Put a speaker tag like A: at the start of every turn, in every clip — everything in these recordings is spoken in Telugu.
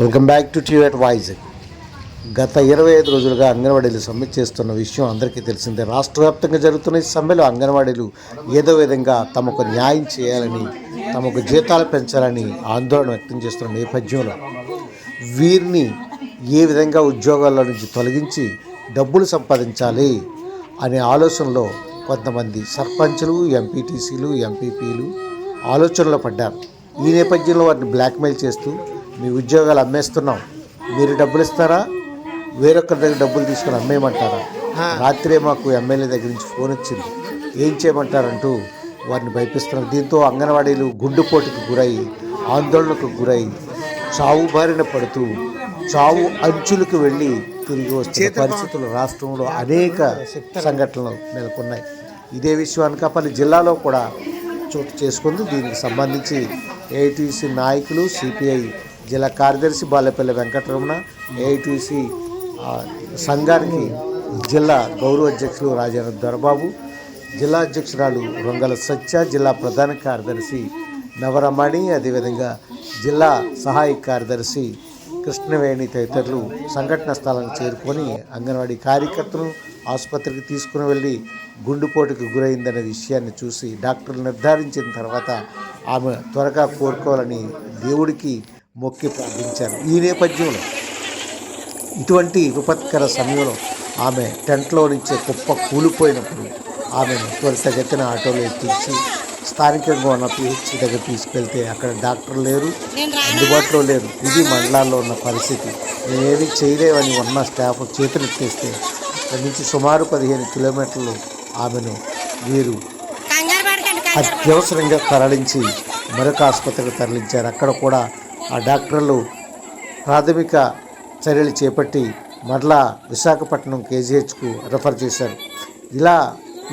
A: Welcome back to TV voice గత ఇరవై ఐదు రోజులుగా అంగన్వాడీలు సమ్మె చేస్తున్న విషయం అందరికీ తెలిసిందే. రాష్ట్ర వ్యాప్తంగా జరుగుతున్న ఈ సమ్మెలో అంగన్వాడీలు ఏదో విధంగా తమకు న్యాయం చేయాలని తమకు జీతాలు పెంచాలని ఆందోళన వ్యక్తం చేస్తున్న నేపథ్యంలో వీరిని ఏ విధంగా ఉద్యోగాల్లో నుంచి తొలగించి డబ్బులు సంపాదించాలి అనే ఆలోచనలో కొంతమంది సర్పంచులు ఎంపీటీసీలు ఎంపీపీలు ఆలోచనలో పడ్డారు. ఈ నేపథ్యంలో వారిని బ్లాక్మెయిల్ చేస్తూ మీ ఉద్యోగాలు అమ్మేస్తున్నాం. మీరు డబ్బులు ఇస్తారా? వేరొకరి దగ్గర డబ్బులు తీసుకొని అమ్మేయమంటారా? రాత్రే మాకు ఎమ్మెల్యే దగ్గర నుంచి ఫోన్ వచ్చింది. ఏం చేయమంటారంటూ వారిని భయపిస్తున్నారు. దీంతో అంగన్వాడీలు గుండెపోటుకు గురై ఆందోళనకు గురై చావు బారిన పడుతూ చావు అంచులకు వెళ్ళి తిరిగి వస్తున్న పరిస్థితులు రాష్ట్రంలో అనేక సంఘటనలు నెలకొన్నాయి. ఇదే విషయం అనకాపల్లి జిల్లాలో కూడా చోటు చేసుకుంది. దీనికి సంబంధించి ఏఐటీసీ నాయకులు సిపిఐ జిల్లా కార్యదర్శి బాలపల్లి వెంకటరమణ ఏఐటీసీ సంఘానికి జిల్లా గౌరవ అధ్యక్షులు రాజేంద్ర దొరబాబు జిల్లా అధ్యక్షురాలు రొంగల సత్య జిల్లా ప్రధాన కార్యదర్శి నవరమణి అదేవిధంగా జిల్లా సహాయ కార్యదర్శి కృష్ణవేణి తదితరులు సంఘటన స్థలానికి చేరుకొని అంగన్వాడీ కార్యకర్తను ఆసుపత్రికి తీసుకుని వెళ్ళి గుండెపోటుకు గురైందనే విషయాన్ని చూసి డాక్టర్లు నిర్ధారించిన తర్వాత ఆమె త్వరగా కోరుకోవాలని దేవుడికి మొక్కి ప్రార్థించారు. ఈ నేపథ్యంలో ఇటువంటి విపత్కర సమయంలో ఆమె టెంట్లో నుంచి కుప్ప కూలిపోయినప్పుడు ఆమెను త్వరితగతిన ఆటోలో ఎక్కించి స్థానికంగా ఉన్న పిహెచ్సి దగ్గర తీసుకెళ్తే అక్కడ డాక్టర్ లేరు అందుబాటులో లేరు. ఇది మండలాల్లో ఉన్న పరిస్థితి. మేమేమీ చేయలేవని ఉన్న స్టాఫ్ చేతులెత్తేస్తే అక్కడి నుంచి సుమారు పదిహేను కిలోమీటర్లు ఆమెను వీరు. అత్యవసరంగా తరలించి మరొక ఆసుపత్రికి తరలించారు. అక్కడ కూడా ఆ డాక్టర్లు ప్రాథమిక చర్యలు చేపట్టి మరలా విశాఖపట్నం కేజీహెచ్కు రెఫర్ చేశారు. ఇలా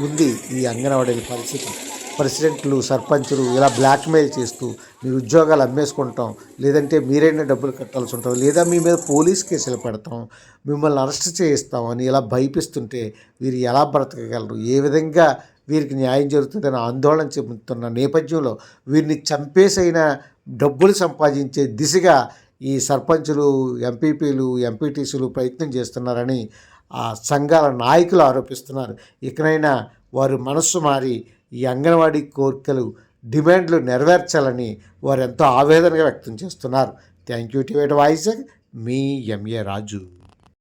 A: ఉంది ఈ అంగన్వాడీల పరిస్థితి. ప్రెసిడెంట్లు సర్పంచులు ఇలా బ్లాక్మెయిల్ చేస్తూ మీ ఉద్యోగాలు అమ్మేసుకుంటాం లేదంటే మీరైనా డబ్బులు కట్టాల్సి ఉంటాం లేదా మీ మీద పోలీస్ కేసులు పెడతాం మిమ్మల్ని అరెస్ట్ చేయిస్తాం అని ఇలా భయపిస్తుంటే వీరు ఎలా బ్రతకగలరు? ఏ విధంగా వీరికి న్యాయం జరుగుతుందని ఆందోళన చెందుతున్న నేపథ్యంలో వీరిని చంపేసైనా డబ్బులు సంపాదించే దిశగా ఈ సర్పంచులు ఎంపీపీలు ఎంపీటీసీలు ప్రయత్నం చేస్తున్నారని ఆ సంఘాల నాయకులు ఆరోపిస్తున్నారు. ఇకనైనా వారు మనస్సు మారి ఈ అంగన్వాడీ కోరికలు డిమాండ్లు నెరవేర్చాలని వారు ఎంతో ఆవేదనగా వ్యక్తం చేస్తున్నారు. థ్యాంక్ యూ టివేట్ వాయిస్ మీ ఎంఏ రాజు.